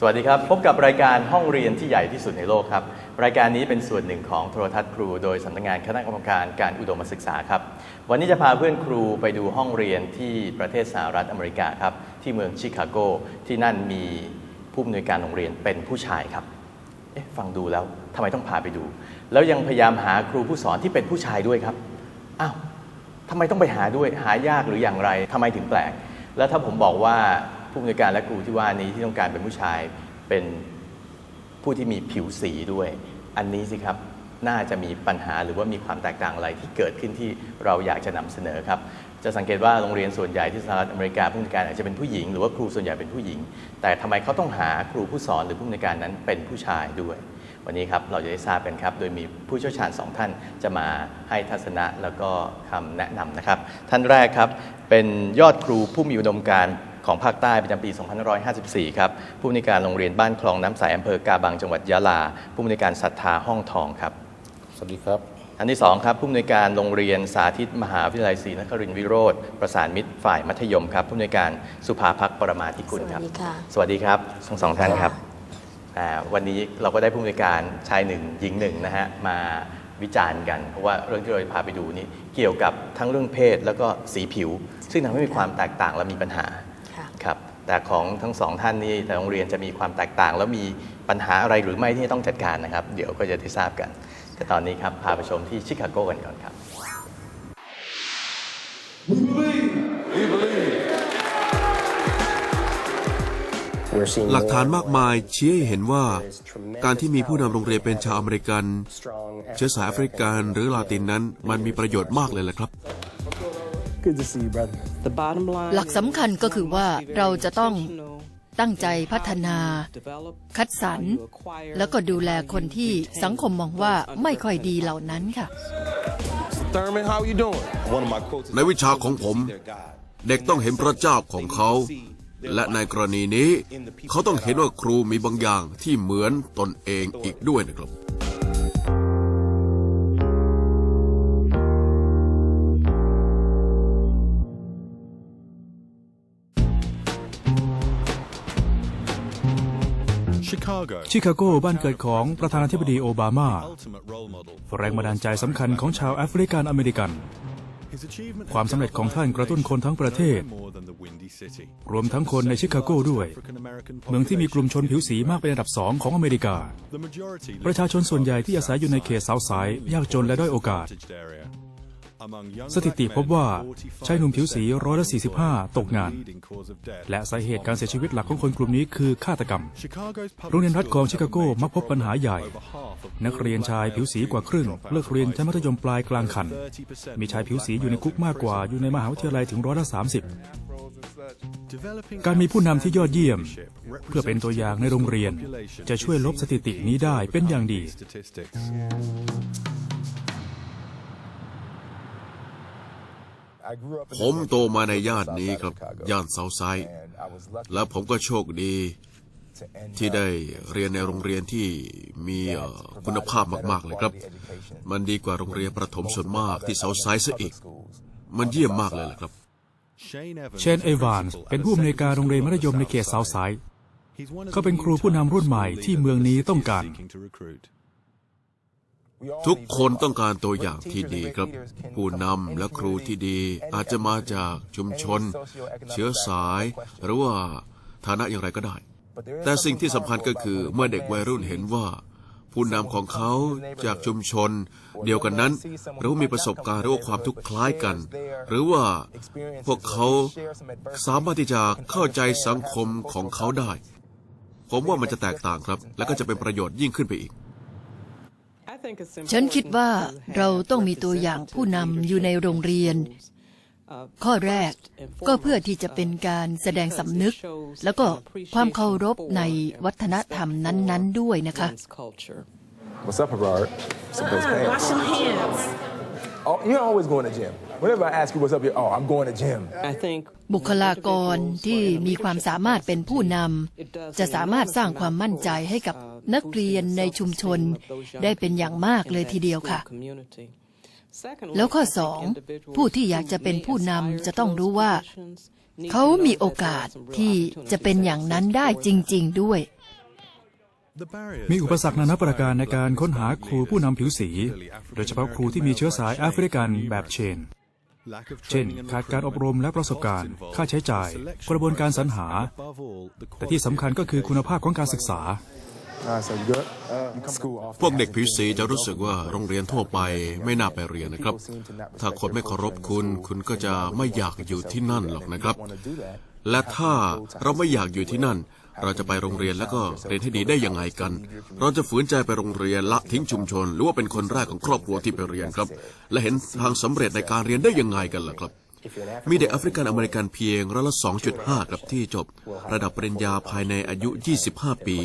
สวัสดีครับ พบกับรายการห้องเรียนที่ใหญ่ที่สุดในโลกครับ รายการนี้เป็นส่วนหนึ่งของโทรทัศน์ครู โดยสำนักงานคณะกรรมการการอุดมศึกษาครับ วันนี้จะพาเพื่อนครูไปดูห้องเรียนที่ประเทศสหรัฐอเมริกาครับ ที่เมืองชิคาโก ที่นั่นมีผู้อำนวยการโรงเรียนเป็นผู้ชายครับเอ๊ะฟังดูแล้วทำไมต้องพาไปดู แล้วยังพยายามหาครูผู้สอนที่เป็นผู้ชายด้วยครับอ้าวทำไมต้องไปหาด้วยหายากหรืออย่างไรทำไมถึงแปลก แล้วถ้าผมบอกว่า ผู้อำนวยการและครูที่ว่านี้ที่ต้องการเป็นผู้ชายเป็นผู้ที่มีผิวสีด้วย อันนี้สิครับน่าจะมีปัญหาหรือว่ามีความแตกต่างอะไรที่เกิดขึ้นที่เราอยากจะนำเสนอครับจะสังเกตว่าโรงเรียนส่วนใหญ่ที่สหรัฐอเมริกาผู้อำนวยการอาจจะเป็นผู้หญิงหรือว่าครูส่วนใหญ่เป็นผู้หญิง แต่ทำไมเขาต้องหาครูผู้สอนหรือผู้อำนวยการนั้นเป็นผู้ชายด้วย วันนี้ครับเราจะได้ทราบกันครับ โดยมีผู้เชี่ยวชาญสองท่านจะมาให้ทัศนะแล้วก็คำแนะนำนะครับ ท่านแรกครับเป็นยอดครูผู้มีอุดมการ ของภาคใต้ประจำปี 2554 ครับผู้อำนวยการโรงเรียนบ้านคลองน้ำใสอำเภอกาบังจังหวัดยะลา ผู้อำนวยการศรัทธาห้องทองครับ สวัสดีครับอันที่สองครับผู้อำนวยการโรงเรียนสาธิตมหาวิทยาลัยศรีนครินทร์วิโรธประสานมิตรฝ่ายมัธยมครับผู้อำนวยการสุภาพักปรมาธิกุลครับสวัสดีค่ะสวัสดีครับทั้งสองท่านครับอ่าวันนี้เราก็ได้ผู้อำนวยการชายหนึ่งหญิงหนึ่งนะฮะมาวิจารณ์กัน เพราะว่าเรื่องที่เราจะพาไปดูนี่เกี่ยวกับทั้งเรื่องเพศแล้วก็สีผิว ซึ่งทำให้มีความแตกต่างและมีปัญหาค่ะครับ แต่ของทั้งสองท่านนี่แต่โรงเรียนจะมีความแตกต่าง แล้วมีปัญหาอะไรหรือไม่ที่ต้องจัดการนะครับ เดี๋ยวก็จะได้ทราบกัน แต่ตอนนี้ครับพาไปชมที่ชิคาโกกันก่อนครับหลักฐานมากมายชี้ให้เห็นว่า การที่มีผู้นำโรงเรียนเป็นชาวอเมริกัน เชื้อสายแอฟริกันหรือลาตินนั้น มันมีประโยชน์มากเลยแหละครับ Good to see you, brother. The bottom line หลักสำคัญก็คือว่าเราจะต้องตั้งใจพัฒนา คัดสรร แล้วก็ดูแลคนที่สังคมมองว่าไม่ค่อยดีเหล่านั้นค่ะ Thurman, how you doing? One of my quotes. ในวิชาของผม เด็กต้องเห็นพระเจ้าของเขา และในกรณีนี้ เขาต้องเห็นว่าครูมีบางอย่างที่เหมือนตนเองอีกด้วยนะครับ ชิคาโกบ้านเกิดของประธานาธิบดีโอบามา แรงบันดาลใจสำคัญของชาวแอฟริกันอเมริกัน ความสำเร็จของท่านกระตุ้นคนทั้งประเทศ รวมทั้งคนในชิคาโกด้วย เมืองที่มีกลุ่มชนผิวสีมากเป็นอันดับสองของอเมริกา ประชาชนส่วนใหญ่ที่อาศัยอยู่ในเขตเซาท์ไซด์ยากจนและด้อยโอกาส สถิติพบว่าชายหนุ่มผิวสีร้อยละ45 ตกงาน และสาเหตุการเสียชีวิตหลักของคนกลุ่มนี้คือฆาตกรรม โรงเรียนรัฐของชิคาโกมักพบปัญหาใหญ่ นักเรียนชายผิวสีกว่าครึ่ง เลิกเรียนชั้นมัธยมปลายกลางคัน มีชายผิวสีอยู่ในคุกมากกว่าอยู่ในมหาวิทยาลัยถึงร้อยละ30 การมีผู้นำที่ยอดเยี่ยม เพื่อเป็นตัวอย่างในโรงเรียน จะช่วยลบสถิตินี้ได้เป็นอย่างดี ผมโตมาในย่านนี้ครับ ย่านเซาท์ไซด์และผมก็โชคดีที่ได้เรียนในโรงเรียนที่มีคุณภาพมาก ๆ เลยครับ มันดีกว่าโรงเรียนประถมส่วนมากที่เซาท์ไซด์ซะอีก มันเยี่ยมมากเลยแหละครับ เชนเอวานเป็นผู้อำนวยการโรงเรียนมัธยมในเขตเซาท์ไซด์เขาเป็นครูผู้นำรุ่นใหม่ที่เมืองนี้ต้องการ ทุกคนต้องการตัวอย่างที่ดีครับ ผู้นำและครูที่ดี อาจจะมาจากชุมชน เชื้อสาย หรือว่าฐานะอย่างไรก็ได้ แต่สิ่งที่สำคัญก็คือเมื่อเด็กวัยรุ่นเห็นว่า ผู้นำของเขาจากชุมชน เดียวกันนั้นหรือมีประสบการณ์หรือว่าความทุกข์คล้ายกัน หรือว่าพวกเขาสามารถที่จะเข้าใจสังคมของเขาได้ ผมว่ามันจะแตกต่างครับ และก็จะเป็นประโยชน์ยิ่งขึ้นไปอีก ฉันคิดว่าเราต้องมีตัวอย่างผู้นำอยู่ในโรงเรียน ข้อแรกก็เพื่อที่จะเป็นการแสดงสำนึก แล้วก็ความเคารพในวัฒนธรรมนั้น ๆ ด้วยนะคะ What's up, Gerard? What's up, those pants? Wash your hands. Oh, you're always going to gym. Whenever I ask you what's up, you're, oh, I'm going to gym. I think บุคลากรที่มีความสามารถเป็นผู้นำจะสามารถสร้างความมั่นใจให้กับนักเรียนในชุมชนได้เป็นอย่างมากเลยทีเดียวค่ะ แล้วข้อสองผู้ที่อยากจะเป็นผู้นำจะต้องรู้ว่า เขามีโอกาสที่จะเป็นอย่างนั้นได้จริง ๆ ด้วย The barriers มีอุปสรรคนานาประการในการค้นหาครูผู้นำผิวสี โดยเฉพาะครูที่มีเชื้อสายแอฟริกันแบบเชน lack of เช่น training and ขาดการอบรมและประสบการณ์ recruitment, ค่าใช้จ่าย selection กระบวนการสรรหา above all, the แต่ที่สำคัญก็คือคุณภาพของการศึกษา All right, so you good? You come school often. พวกเด็กผิวสีจะรู้สึกว่าโรงเรียนทั่วไปไม่น่าไปเรียนนะครับ ถ้าคนไม่เคารพคุณ คุณก็จะไม่อยากอยู่ที่นั่นหรอกนะครับ และถ้าเราไม่อยากอยู่ที่นั่น เราจะไปโรงเรียนแล้วก็เรียนให้ดีได้ยังไงกัน เราจะฝืนใจไปโรงเรียนละทิ้งชุมชน หรือว่าเป็นคนแรกของครอบครัวที่ไปเรียนครับ และเห็นทางสำเร็จในการเรียนได้ยังไงกันล่ะครับ มีเด็กแอฟริกันอเมริกันเพียงร้อยละ 2.5ครับที่จบ ระดับปริญญาภายในอายุ 25 ปี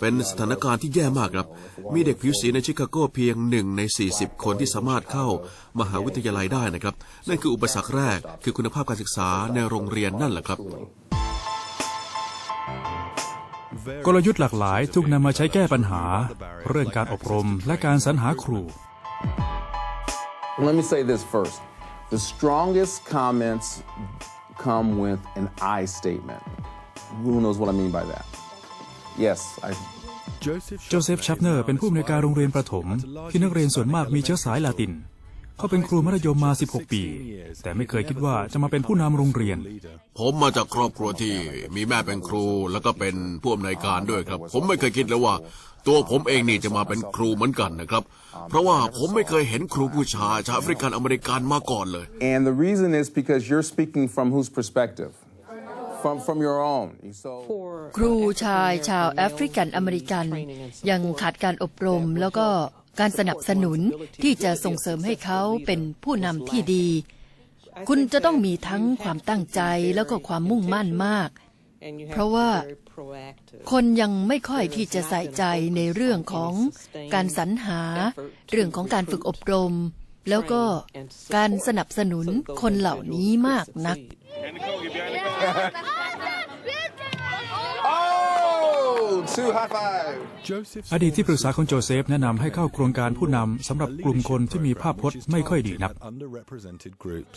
เป็นสถานการณ์ที่แย่มากครับ มีเด็กผิวสีในชิคาโกเพียงหนึ่งใน 40 คนที่สามารถเข้ามหาวิทยาลัยได้นะครับ นั่นคืออุปสรรคแรกคือคุณภาพการศึกษาในโรงเรียนนั่นแหละครับกลยุทธ์หลากหลายถูกนำมาใช้แก้ปัญหา เรื่องการอบรมและการสรรหาครู Let me say this first. The strongest comments come with an I statement. Who knows what I mean by that? Yes, I โจเซฟชัปเนอร์เป็นผู้อำนวยการโรงเรียนประถม ที่นักเรียนส่วนมากมีเชื้อสายลาติน เขาเป็นครูมัธยมมา 16 ปี แต่ไม่เคยคิดว่าจะมาเป็นผู้นำโรงเรียน ผมมาจากครอบครัวที่มีแม่เป็นครูแล้วก็เป็นผู้อำนวยการด้วยครับ ผมไม่เคยคิดเลยว่า ตัวผมเองนี่จะมาเป็นครูเหมือนกันนะครับ เพราะว่าผมไม่เคยเห็นครูผู้ชายชาวแอฟริกันอเมริกันมาก่อนเลย and the reason is because you're speaking from whose perspective? From from your own. So ครูชายชาวแอฟริกันอเมริกัน ยังขาดการอบรมแล้วก็ การสนับสนุนที่จะส่งเสริมให้เขาเป็นผู้นำที่ดี คุณจะต้องมีทั้งความตั้งใจแล้วก็ความมุ่งมั่นมาก เพราะว่าคนยังไม่ค่อยที่จะใส่ใจในเรื่องของการสรรหา เรื่องของการฝึกอบรม แล้วก็การสนับสนุนคนเหล่านี้มากนัก two high five. Joseph อดีตที่ปรึกษาของโจเซฟแนะนำให้เข้าโครงการผู้นำสำหรับกลุ่มคนที่มีภาพพจน์ไม่ค่อยดีนัก underrepresented groups.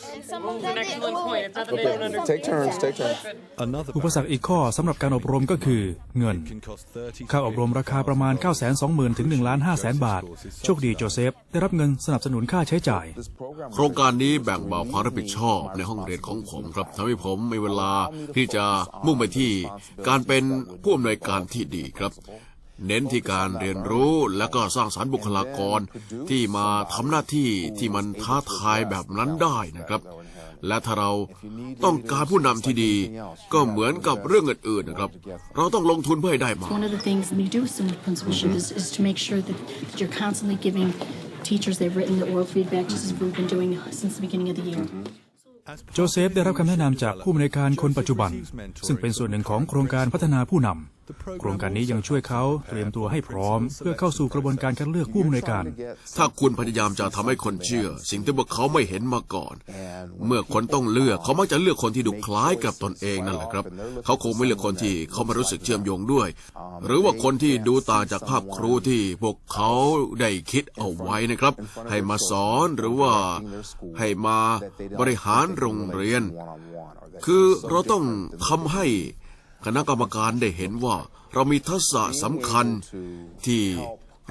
Take turns. Take turns. Another อุปสรรคอีกข้อสำหรับการอบรมก็คือเงิน can cost 30ค่าอบรมราคาประมาณ 9 2 0 0 0 0 ถึง1ล้าน5แสนบาท โชคดีโจเซฟ ได้รับเงินสนับสนุนค่าใช้จ่าย โครงการนี้แบ่งเบาความรับผิดชอบในห้องเรียนของผมครับทำให้ผมมีเวลาที่จะมุ่งไปที่ การเป็นผู้อำนวยการที่ดีครับ เน้นที่การเรียนรู้และก็สร้างสารรค์บุคลากรที่มาทำหน้าที่ที่มันท้าทายแบบนั้นได้นะครับ และถ้าเราต้องการผู้นำที่ดี ก็เหมือนกับเรื่องอื่นๆนะครับ เราต้องลงทุนเพื่อให้ได้มา One of the things we do with similar principalship is, is to make sure that, that you're constantly giving teachers they've written the oral feedback, just as we've been doing since the beginning of the year. โจเซฟได้รับคำแนะนำจากผู้อำนวยการคนปัจจุบัน ซึ่งเป็นส่วนหนึ่งของโครงการพัฒนาผู้นำ โครงการนี้ยังช่วยเขาเตรียมตัวให้พร้อม เพื่อเข้าสู่กระบวนการคัดเลือกผู้อำนวยการ ถ้าคุณพยายามจะทำให้คนเชื่อ สิ่งที่พวกเขาไม่เห็นมาก่อน เมื่อคนต้องเลือกเขามักจะเลือกคนที่ดูคล้ายกับตนเองนั่นแหละครับ เขาคงไม่เลือกคนที่เขาม่รู้สึกเชื่อมโยงด้วย หรือว่าคนที่ดูต่างจากภาพครูที่พวกเขาได้คิดเอาไว้นะครับ ให้มาสอนหรือว่าให้มาบริหารโรงเรียน คือเราต้องทำให้ คณะกรรมการได้เห็นว่าเรามีทักษะสำคัญที่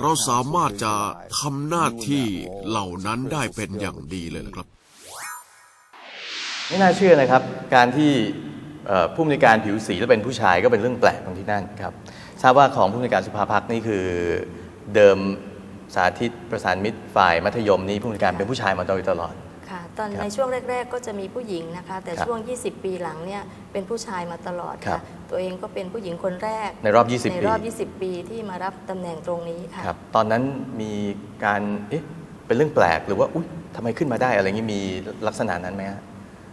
เราสามารถจะทำหน้าที่เหล่านั้นได้เป็นอย่างดีเลยนะครับ ไม่น่าเชื่อนะครับ การที่ผู้อำนวยการผิวสีและเป็นผู้ชายก็เป็นเรื่องแปลกตรงที่นั่นครับทราบว่าของผู้อำนวยการสุภาพักนี่คือเดิมสาธิตประสานมิตรฝ่ายมัธยมนี่ผู้อำนวยการเป็นผู้ชายมาโดยตลอด ตอนครับในช่วงแรก ๆ ก็จะมีผู้หญิงนะคะ แต่ครับช่วง 20 ปีหลังเนี่ยเป็นผู้ชายมาตลอดครัค่ะบ ตัวเองก็เป็นผู้หญิงคนแรกในรอบ 20 ในปีรอบ 20 ปีที่มารับตำแหน่งตรงนี้ค่ะ ครับตอนนั้นมีการเอ๊ะเป็นเรื่องแปลกหรือว่าอุ๊ยทำไมขึ้นมาได้อะไรอย่างนี้มีลักษณะนั้นไหมฮะ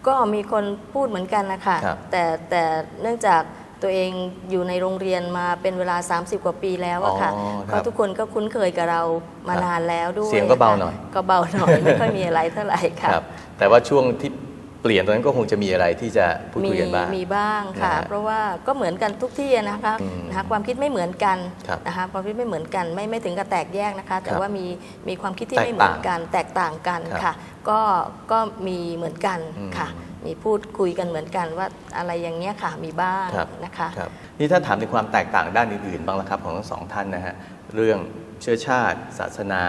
ก็มีคนพูดเหมือนกันนะคะครับแต่แต่เนื่องจาก ตัวเองอยู่ในโรงเรียนมาเป็นเวลา 30 กว่าปีแล้วอะค่ะอ๋อครับก็ทุกคนก็คุ้นเคยกับเรามาครับนานแล้วด้วยเสียงก็เบาค่ะหน่อย ก็เบาหน่อยไม่ค่อยมีอะไรเท่าไหร่ค่ะ ครับ แต่ว่าช่วงที่เปลี่ยนตอนนั้นก็คงจะมีอะไรที่จะพูดคุยกันบ้าง มีบ้างค่ะ นะฮะเพราะว่าก็เหมือนกันทุกที่นะคะอืมนะคะความคิดไม่เหมือนกันครับนะคะความคิดไม่เหมือนกันไม่ไม่ถึงกับแตกแยกนะคะ แต่ครับว่ามีมีความคิดที่แตกไม่เหมือนต่างกันแตกต่างกันครับค่ะ ก็ก็มีเหมือนกันอืม ค่ะ มีพูดคุยกันเหมือนกันว่าอะไรอย่างเงี้ยค่ะมีบ้างครับ นะคะครับนี่ถ้าถามถึงความแตกต่างด้านอื่นๆบ้างละครับของทั้งสองท่านนะฮะเรื่องเชื้อชาติ ศาสนา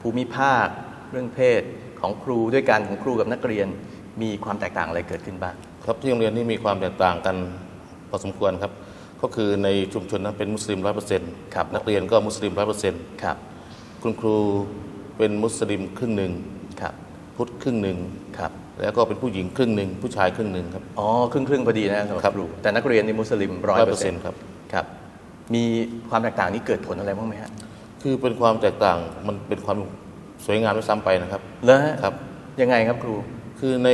ภูมิภาค เรื่องเพศของครูด้วยกันของครูกับนักเรียน มีความแตกต่างอะไรเกิดขึ้นบ้าง ครับที่โรงเรียนนี่มีความแตกต่างกันพอสมควรครับ ก็คือในชุมชนนั้นเป็นมุสลิมร้อยเปอร์เซ็นต์ครับ นักเรียนก็มุสลิมร้อยเปอร์เซ็นต์ครับ คุณครูเป็นมุสลิมครึ่งหนึ่งครับ พุทธครึ่งหนึ่งครับ แล้วก็เป็นผู้หญิงครึ่งหนึ่งผู้ชายครึ่งหนึ่งครับ อ๋อ ครึ่งครึ่งๆพอดีนะสำหรับครับครูแต่นักเรียนในมุสลิมร้อยเปอร์เซ็นต์100%ครับครับ มีความแตกต่างนี้เกิดผลอะไรบ้างไหมฮะคือเป็นความแตกต่างมันเป็นความสวยงามด้วยซ้ำไปนะครับแล้วฮะครับยังไงครับครูคือใน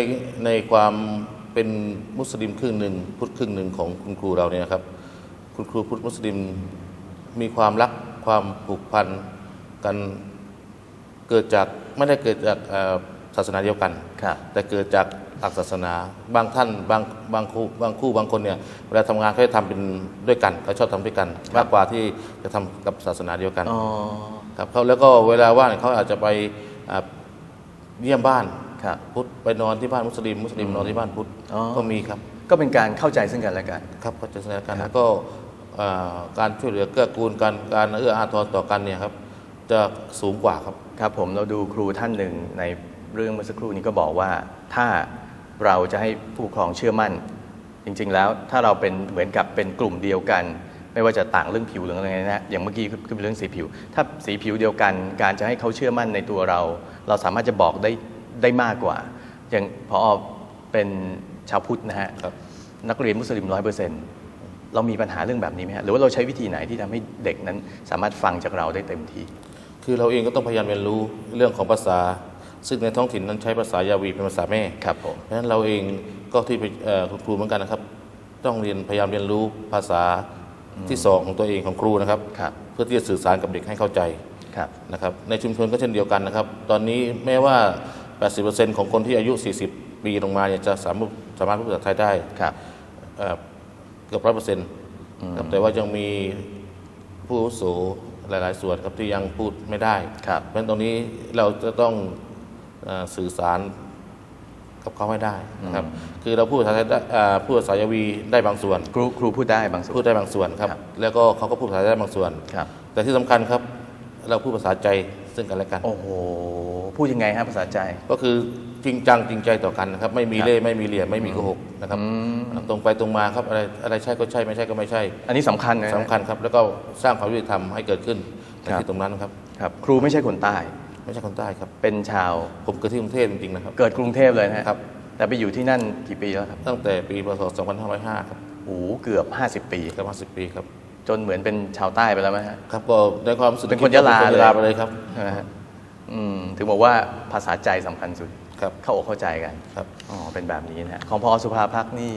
ในความเป็นมุสลิมครึ่งหนึ่งพุทธครึ่งหนึ่งของคุณครูเราเนี่ยนะครับคุณครูพุทธมุสลิมมีความรักความผูกพันกันเกิดจากไม่ได้เกิดจากเอ่อ ศาสนาเดียวกันครับแต่เกิดจากหลักศาสนาบางท่านบางบางคู่บางคู่บางคนเนี่ยเวลาทำงานเขาจะทำเป็นด้วยกันเขาชอบทำด้วยกัน มากกว่าที่จะทำกับศาสนาเดียวกันอ๋อครับเขาแล้วก็เวลาว่างเขาอาจจะไปอ่าเยี่ยมบ้านครับพุทธไปนอนที่บ้านมุสลิม มุสลิมนอนที่บ้านพุทธอ๋อก็มีครับ ก็เป็นการเข้าใจซึ่งกันและกันครับก็จะแสดงกันแล้วก็อ่าการช่วยเหลือเกื้อกูลการการเอื้ออาทรต่อกันเนี่ยครับจะสูงกว่าครับครับผมเราดูครูท่านหนึ่งใน เรื่องเมื่อสักครู่นี้ก็บอกว่าถ้าเราจะให้ผู้ปกครองเชื่อมั่น จริงๆแล้วถ้าเราเป็นเหมือนกับเป็นกลุ่มเดียวกัน ไม่ว่าจะต่างเรื่องผิวหรืออะไรนะอย่างเมื่อกี้คือเรื่องสีผิว ถ้าสีผิวเดียวกัน การจะให้เขาเชื่อมั่นในตัวเรา เราสามารถจะบอกได้ได้มากกว่า อย่างพอเป็นชาวพุทธนะฮะนักเรียนมุสลิมร้อยเปอร์เซ็นต์เรามีปัญหาเรื่องแบบนี้ไหมฮะหรือว่าเราใช้วิธีไหนที่ทำให้เด็กนั้นสามารถฟังจากเราได้เต็มที่ คือเราเองก็ต้องพยายามเรียนรู้เรื่องของภาษา ซึ่งในท้องถิ่นนั้นใช้ภาษายาวีเป็นภาษาแม่ครับผมเพราะฉะนั้นเราเองก็ที่ไปเอ่อคุณครูเหมือนกันนะครับ ต้องเรียนพยายามเรียนรู้ภาษาที่สองของตัวเองของครูนะครับครับเพื่อที่จะสื่อสารกับเด็กให้เข้าใจครับนะครับในชุมชนก็เช่นเดียวกันนะครับ ตอนนี้แม้ว่า 80%ของคนที่อายุ 40 ปีลงมาเนี่ยจะสามารถสามารถพูดภาษาไทยได้ครับเอ่อเกือบร้อยเปอร์เซ็นต์ครับแต่ว่ายังมีผู้อาวุโสหลาย ๆ ส่วนครับที่ยังพูดไม่ได้ครับเพราะฉะนั้นตรงนี้เราจะต้องเอ่อ สื่อสารกับเขาให้ได้นะครับ คือเราพูดภาษาไทยได้เอ่อพูดภาษายาวีได้บางส่วน ครูครูพูดได้บางส่วนพูดได้บางส่วนครับครับแล้วก็เขาก็พูดภาษาไทยได้บางส่วนครับ แต่ที่สำคัญครับ เราพูดภาษาใจซึ่งกันและกัน โอ้โหพูดยังไงฮะภาษาใจ ก็คือจริงจังจริงใจต่อกันนะครับ ไม่มีครับเล่ห์ไม่มีเหลี่ยมไม่มีโกหกนะครับอืมตรงไปตรงมาครับอะไรอะไรใช่ก็ใช่ไม่ใช่ก็ไม่ใช่ อันนี้สำคัญนะสำคัญครับแล้วก็สร้างความยุติธรรมให้เกิดขึ้นในครับที่ตรงนั้นครับครับ ครูไม่ใช่คนใต้ ไม่ใช่คนใต้ครับ เป็นชาว ผมเกิดที่กรุงเทพจริงๆนะครับ เกิดกรุงเทพเลยนะฮะครับ แต่ไปอยู่ที่นั่นกี่ปีแล้วครับ ตั้งแต่ปีพศ 2505 ครับโอ้โหเกือบ 50 ปีประมาณ10ปีครับ จนเหมือนเป็นชาวใต้ไปแล้วไหมฮะครับ ก็ในความรู้สึกเป็นคนยะลาเป็นคนยะลาไปเลยครับใช่ไหมฮะอืมถึงบอกว่าภาษาใจสำคัญสุดครับเข้าอกเข้าใจกันครับอ๋อเป็นแบบนี้นะฮะของพอสุภาพักษ์นี่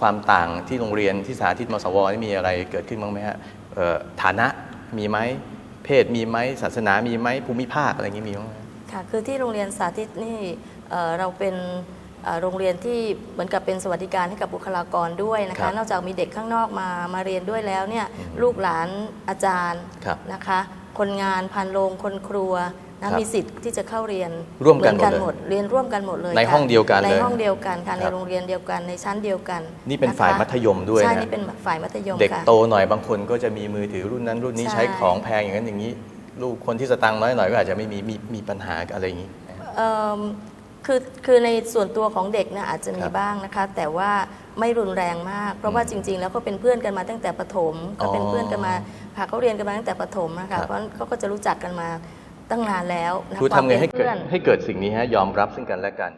ความต่างที่โรงเรียนที่สาธิตมสวนี่มีอะไรเกิดขึ้นบ้างไหมฮะเอ่อฐานะมีไหม เพศมีไหมศาสนามีไหมภูมิภาคอะไรอย่างนี้มีบ้างไหมค่ะคือที่โรงเรียนสาธิตนี่เอ่อเราเป็นเอ่อโรงเรียนที่เหมือนกับเป็นสวัสดิการให้กับบุคลากรด้วยนะครัคะบนอกจากมีเด็กข้างนอกมามาเรียนด้วยแล้วเนี่ยลูกหลานอาจารย์ครับนะคะ คนงานพันโรงคนครัว นะครับมีสิทธิ์ที่จะเข้าเรียนร่วมกันเหหมดเลยเรียนร่วมกันหมดเลยในค่ะห้องเดียวกันเลยในห้องเดียวกันค่ะคในรับโรงเรียนเดียวกันในชั้นเดียวกันนี่เป็นะคะฝ่ายมัธยมด้วยใช่นะ นี่เป็นฝ่ายมัธยมเด็กค่ะ โตหน่อยบางคนก็จะมีมือถือรุ่นนั้นรุ่นนี้ใช่ ใช้ของแพงอย่างนั้นอย่างนี้ ลูกคนที่สตังค์น้อยหน่อยก็อาจจะไม่มีมีมีปัญหาอะไรอย่างนี้ เอิ่มคือคือในส่วนตัวของเด็กเนี่ยอาจจะมีครับบ้างนะคะ แต่ว่าไม่รุนแรงมาก เพราะว่าจริง ๆ แล้วก็เป็นเพื่อนกันมาตั้งแต่ประถม ก็เป็นอ๋อเพื่อนกันมาพาเขาเรียนกันมาตั้งแต่ประถมนะครัคะบ เพราะฉะนั้นเขาก็จะรู้จักกันมา ตั้งนานแล้วนะครูความทำไงเป็นให้เกิดพื่อน ให้เกิดสิ่งนี้ฮะยอมรับซึ่งกันและกัน